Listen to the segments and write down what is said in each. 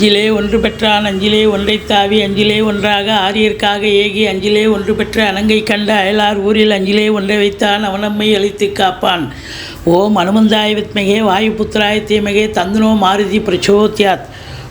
அஞ்சிலே ஒன்று பெற்றான் அஞ்சிலே ஒன்றைத் தாவி அஞ்சிலே ஒன்றாக ஆரியர்க்காக ஏகி அஞ்சிலே ஒன்று பெற்ற அனங்கை கண்ட அயலார் ஊரில் அஞ்சிலே ஒன்றை வைத்தான் அவனம்மை அழித்து காப்பான். ஓம் அனுமந்தாய வித்மகே வாயு புத்திராய தீமகே தந்தனோ மாருதி பிரச்சோத்யாத்.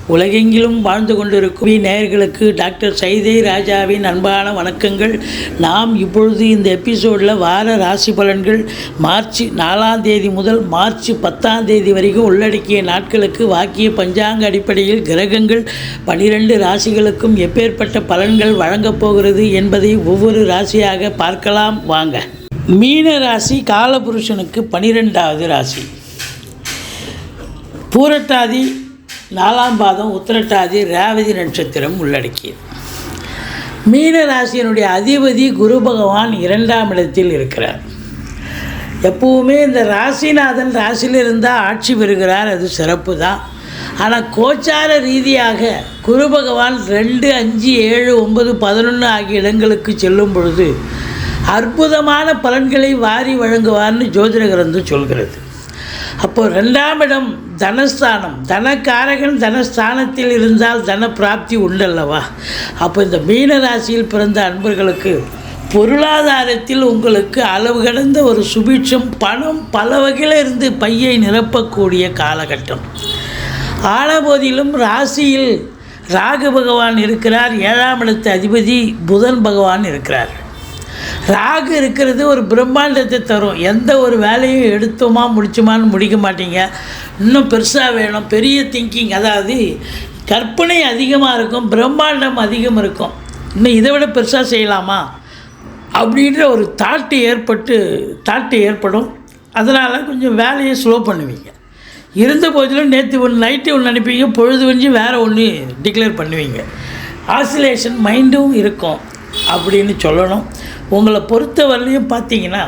உலகெங்கிலும் வாழ்ந்து கொண்டிருக்கும் நேயர்களுக்கு டாக்டர் சைதை ராஜாவின் அன்பான வணக்கங்கள். நாம் இப்பொழுது இந்த எபிசோடில் வார ராசி பலன்கள் மார்ச் நாலாம் தேதி முதல் மார்ச் பத்தாம் தேதி வரைக்கும் உள்ளடக்கிய நாட்களுக்கு வாக்கிய பஞ்சாங்க அடிப்படையில் கிரகங்கள் பனிரெண்டு ராசிகளுக்கும் எப்பேற்பட்ட பலன்கள் வழங்கப் போகிறது என்பதை ஒவ்வொரு ராசியாக பார்க்கலாம். வாங்க. மீன ராசி காலபுருஷனுக்கு பனிரெண்டாவது ராசி. பூரட்டாதி நாலாம் பாதம் உத்திரட்டாதி ரேவதி நட்சத்திரம் உள்ளடக்கியது. மீன ராசியினுடைய அதிபதி குரு பகவான் இரண்டாம் இடத்தில் இருக்கிறார். எப்பவுமே இந்த ராசிநாதன் ராசியில் இருந்தால் ஆட்சி பெறுகிறார் அது சிறப்பு தான் ஆனால் கோச்சார ரீதியாக குரு பகவான் ரெண்டு அஞ்சு ஏழு ஒன்பது பதினொன்று ஆகிய இடங்களுக்கு செல்லும் பொழுது அற்புதமான பலன்களை வாரி வழங்குவார்னு ஜோதிட கிரந்தம் சொல்கிறது. அப்போ ரெண்டாம் இடம் தனஸ்தானம். தனக்காரகன் தனஸ்தானத்தில் இருந்தால் தன பிராப்தி உண்டல்லவா? அப்போ இந்த மீன ராசியில் பிறந்த அன்பர்களுக்கு பொருளாதாரத்தில் உங்களுக்கு அளவு கடந்த ஒரு சுபிட்சம் பணம் பல வகையில் இருந்து பையை நிரப்பக்கூடிய காலகட்டம். ஆன போதிலும் ராசியில் ராகு பகவான் இருக்கிறார். ஏழாம் இடத்து அதிபதி புதன் பகவான் இருக்கிறார். ராகு இருக்கிறது ஒரு பிரம்மாண்டத்தை தரும். எந்த ஒரு வேலையும் எடுத்தோமா முடிச்சோமான்னு முடிக்க மாட்டீங்க. இன்னும் பெருசாக வேணும். பெரிய திங்கிங் அதாவது கற்பனை அதிகமாக இருக்கும் பிரம்மாண்டம் அதிகம் இருக்கும். இன்னும் இதை விட பெருசாக செய்யலாமா? அப்படின்ற ஒரு தாட்டு ஏற்பட்டு தாட்டு ஏற்படும். அதனால் கொஞ்சம் வேலையை ஸ்லோ பண்ணுவீங்க. இருந்த போதிலும் நேற்று ஒன்று நைட்டு ஒன்று அனுப்பிங்க பொழுது வஞ்சி வேறு ஒன்று டிக்ளேர் பண்ணுவீங்க. ஆசிலேஷன் மைண்டும் இருக்கும். அப்படின்னு சொல்லணும். உங்களை பொறுத்தவரையிலையும் பார்த்தீங்கன்னா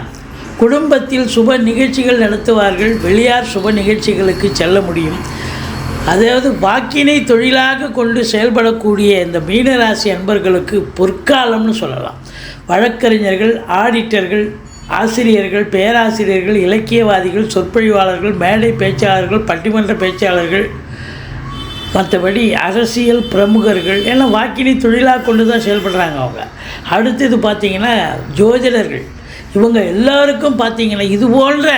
குடும்பத்தில் சுப நிகழ்ச்சிகள் நடத்துவார்கள். வெளியார் சுப நிகழ்ச்சிகளுக்கு செல்ல முடியும். அதாவது வாக்கினை தொழிலாக கொண்டு செயல்படக்கூடிய இந்த மீனராசி அன்பர்களுக்கு பொற்காலம்னு சொல்லலாம். வழக்கறிஞர்கள் ஆடிட்டர்கள் ஆசிரியர்கள் பேராசிரியர்கள் இலக்கியவாதிகள் சொற்பொழிவாளர்கள் மேடை பேச்சாளர்கள் பட்டிமன்ற பேச்சாளர்கள் மற்றபடி அரசியல் பிரமுகர்கள் எல்லாம் வாக்கினை தொழிலாக கொண்டு தான் செயல்படுறாங்க அவங்க. அடுத்தது பார்த்திங்கன்னா ஜோதிடர்கள். இவங்க எல்லாருக்கும் பார்த்திங்கன்னா இது போன்ற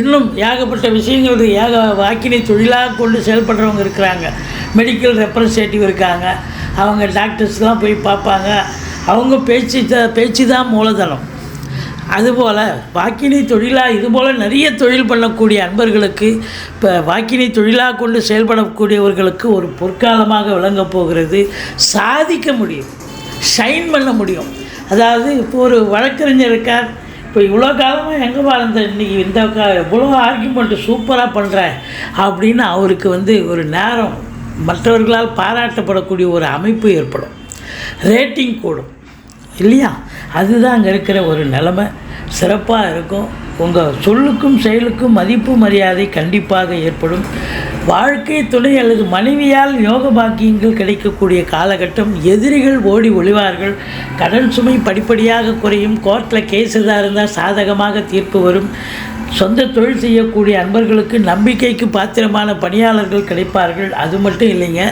இன்னும் ஏகப்பட்ட விஷயங்கள் ஏக வாக்கினை தொழிலாக கொண்டு செயல்படுறவங்க இருக்கிறாங்க. மெடிக்கல் ரெப்ரசன்டேட்டிவ் இருக்காங்க. அவங்க டாக்டர்ஸ்லாம் போய் பார்ப்பாங்க. அவங்க பேச்சு த பேச்சு தான் மூலதனம். அதுபோல் வாக்கினை தொழிலாக இதுபோல் நிறைய தொழில் பண்ணக்கூடிய அன்பர்களுக்கு இப்போ வாக்கினை தொழிலாக கொண்டு செயல்படக்கூடியவர்களுக்கு ஒரு பொற்காலமாக விளங்கப் போகிறது. சாதிக்க முடியும். ஷைன் பண்ண முடியும். அதாவது இப்போ ஒரு வழக்கறிஞர் இருக்கார். இப்போ இவ்வளோ காலமாக எங்கே வாழ்ந்த இன்றைக்கி இந்த கா இவ்வளோ ஆர்கியூமெண்ட்டு சூப்பராக பண்ணுறேன் அப்படின்னு அவருக்கு வந்து ஒரு நேரம் மற்றவர்களால் பாராட்டப்படக்கூடிய ஒரு அமைப்பு ஏற்படும். ரேட்டிங் கூடும். இல்லையா? அதுதான் அங்கே இருக்கிற ஒரு நிலமை. சிறப்பாக இருக்கும். உங்கள் சொல்லுக்கும் செயலுக்கும் மதிப்பு மரியாதை கண்டிப்பாக ஏற்படும். வாழ்க்கை துணை அல்லது மனைவியால் யோக பாக்கியங்கள் கிடைக்கக்கூடிய காலகட்டம் எதிரிகள் ஓடி ஒளிவார்கள். கடன் சுமை படிப்படியாக குறையும். கோர்ட்டில் கேஸ் எதாக இருந்தால் சாதகமாக தீர்ப்பு வரும். சொந்த தொழில் செய்யக்கூடிய அன்பர்களுக்கு நம்பிக்கைக்கு பாத்திரமான பணியாளர்கள் கிடைப்பார்கள். அது மட்டும் இல்லைங்க.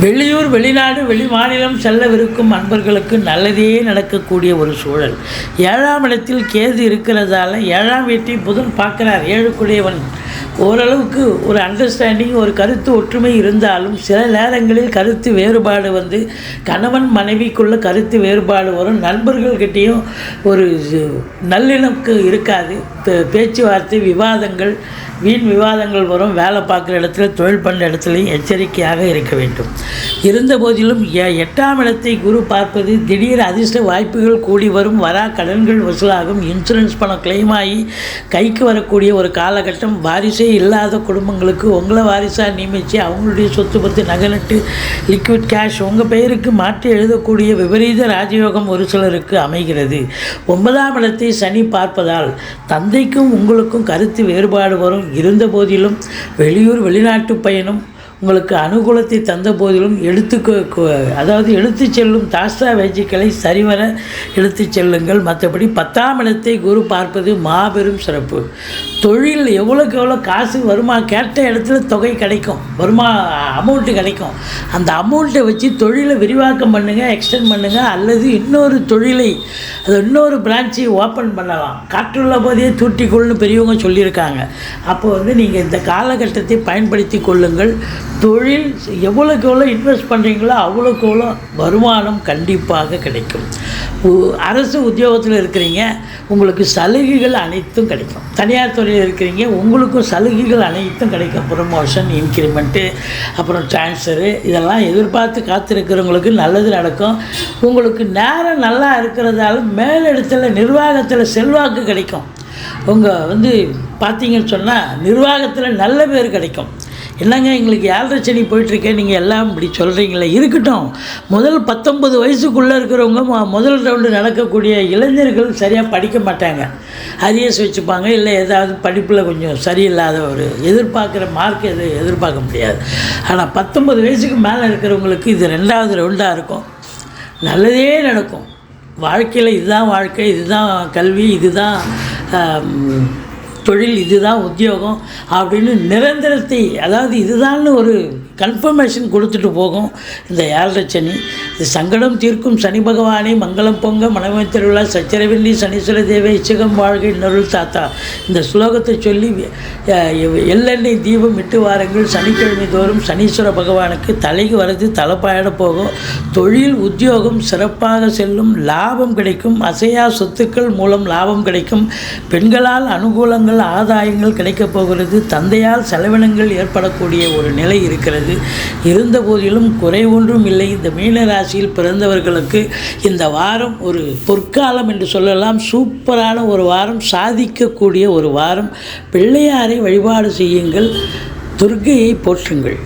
வெளியூர் வெளிநாடு வெளிமாநிலம் செல்லவிருக்கும் அன்பர்களுக்கு நல்லதே நடக்கக்கூடிய ஒரு சூழல். ஏழாம் இடத்தில் கேது இருக்கிறதால ஏழாம் வீட்டை புதன் பார்க்கிறார். ஏழுக்குடையவன். ஓரளவுக்கு ஒரு அண்டர்ஸ்டாண்டிங் ஒரு கருத்து ஒற்றுமை இருந்தாலும் சில நேரங்களில் கருத்து வேறுபாடு வந்து கணவன் மனைவிக்குள்ள கருத்து வேறுபாடு வரும். நண்பர்கள்கிட்டேயும் ஒரு நல்லிணக்கு இருக்காது. பேச்சுவார்த்தை விவாதங்கள் வீண் விவாதங்கள் வரும். வேலை பார்க்குற இடத்துல தொழில் பண்ணுற இடத்துலையும் எச்சரிக்கையாக இருக்க வேண்டும். இருந்தபோதிலும் எ- எட்டாம் இடத்தை குரு பார்ப்பது திடீர் அதிர்ஷ்ட வாய்ப்புகள் கூடி வரும். வரா கடன்கள் வசூலாகும். இன்சூரன்ஸ் பணம் கிளைம் ஆகி கைக்கு வரக்கூடிய ஒரு காலகட்டம். வாரிசே இல்லாத குடும்பங்களுக்கு உங்களை வாரிசாக நியமித்து அவங்களுடைய சொத்து பத்து நகனட்டு லிக்விட் கேஷ் உங்கள் பெயருக்கு மாற்றி எழுதக்கூடிய விபரீத ராஜயோகம் ஒரு சிலருக்கு அமைகிறது. ஒன்பதாம் இடத்தை சனி பார்ப்பதால் தந்தை தந்தைக்கும் உங்களுக்கும் கருத்து வேறுபாடு வரும். இருந்த போதிலும் வெளியூர் வெளிநாட்டு பயணம் உங்களுக்கு அனுகூலத்தை தந்த போதிலும் எடுத்து அதாவது எடுத்து செல்லும் தாஸ்தா வேஜிக்களை சரிவர எடுத்து செல்லுங்கள். மற்றபடி பத்தாம் இடத்தை குரு பார்ப்பது மாபெரும் சிறப்பு. தொழில் எவ்வளோக்கு எவ்வளோ காசு வருமா? கேட்ட இடத்துல தொகை கிடைக்கும். வருமா? அமௌண்ட்டு கிடைக்கும். அந்த அமௌண்ட்டை வச்சு தொழிலை விரிவாக்கம் பண்ணுங்கள் எக்ஸ்டெண்ட் பண்ணுங்கள் அல்லது இன்னொரு தொழிலை அது இன்னொரு பிரான்ச்சை ஓப்பன் பண்ணலாம். காற்றுள்ள போதே தூட்டிக்கொள்னு பெரியவங்க சொல்லியிருக்காங்க. அப்போ வந்து நீங்கள் இந்த காலகட்டத்தை பயன்படுத்தி கொள்ளுங்கள். தொழில் எவ்வளோக்கு எவ்வளோ இன்வெஸ்ட் பண்ணுறீங்களோ அவ்வளோக்கு எவ்வளோ வருமானம் கண்டிப்பாக கிடைக்கும். அரசு உத்தியோகத்தில் இருக்கிறீங்க உங்களுக்கு சலுகைகள் அனைத்தும் கிடைக்கும். தனியார் துறையில் இருக்கிறீங்க உங்களுக்கும் சலுகைகள் அனைத்தும் கிடைக்கும். ப்ரொமோஷன் இன்க்ரிமெண்ட்டு அப்புறம் ட்ரான்ஸ்ஃபரு இதெல்லாம் எதிர்பார்த்து காத்திருக்கிறவங்களுக்கு நல்லது நடக்கும். உங்களுக்கு நேரம் நல்லா இருக்கிறதால மேலிடத்தில் நிர்வாகத்தில் செல்வாக்கு கிடைக்கும். உங்கள் வந்து பார்த்தீங்கன்னு சொன்னால் நிர்வாகத்தில் நல்ல பேர் கிடைக்கும். என்னங்க எங்களுக்கு ஏழரை சனி போயிட்டுருக்கேன் நீங்கள் எல்லாம் இப்படி சொல்கிறீங்களே இருக்கட்டும் முதல் பத்தொன்பது வயசுக்குள்ளே இருக்கிறவங்க முதல் ரவுண்டு நடக்கக்கூடிய இளைஞர்கள் சரியாக படிக்க மாட்டாங்க. அரியஸ் வச்சுப்பாங்க இல்லை ஏதாவது படிப்பில் கொஞ்சம் சரியில்லாத ஒரு எதிர்பார்க்குற மார்க் எது எதிர்பார்க்க முடியாது. ஆனால் பத்தொன்பது வயசுக்கு மேலே இருக்கிறவங்களுக்கு இது ரெண்டாவது ரவுண்டாக இருக்கும். நல்லதே நடக்கும். வாழ்க்கையில் இதுதான் வாழ்க்கை இதுதான் கல்வி இதுதான் தொழில் இதுதான் உத்தியோகம் அப்படின்னு நிரந்தரத்தை அதாவது இதுதான்னு ஒரு கன்ஃபர்மேஷன் கொடுத்துட்டு போகும். இந்த ஏழரை சனி இது சங்கடம் தீர்க்கும் சனி பகவானே மங்களம் பொங்க மனமை திருவிழா சச்சரவில்லி சனீஸ்வர தேவை இச்சகம் வாழ்க இன்னொருள் தாத்தா. இந்த ஸ்லோகத்தை சொல்லி எள்ளெண்ணெய் தீபம் இட்டு வாருங்கள். சனிக்கிழமை தோறும் சனீஸ்வர பகவானுக்கு தலைக்கு வரது தலைப்பாயிட போகும். தொழில் உத்தியோகம் சிறப்பாக செல்லும் லாபம் கிடைக்கும். அசையா சொத்துக்கள் மூலம் லாபம் கிடைக்கும். பெண்களால் அனுகூலங்கள் ஆதாயங்கள் கிடைக்கப் போகிறது. தந்தையால் செலவினங்கள் ஏற்படக்கூடிய ஒரு நிலை இருக்கிறது. இருந்த போதிலும் குறை ஒன்றும் இல்லை. இந்த மீன ராசியில் பிறந்தவர்களுக்கு இந்த வாரம் ஒரு பொற்காலம் என்று சொல்லலாம். சூப்பரான ஒரு வாரம் சாதிக்கக்கூடிய ஒரு வாரம். பிள்ளையாரை வழிபாடு செய்யுங்கள். துர்கையை போற்றுங்கள்.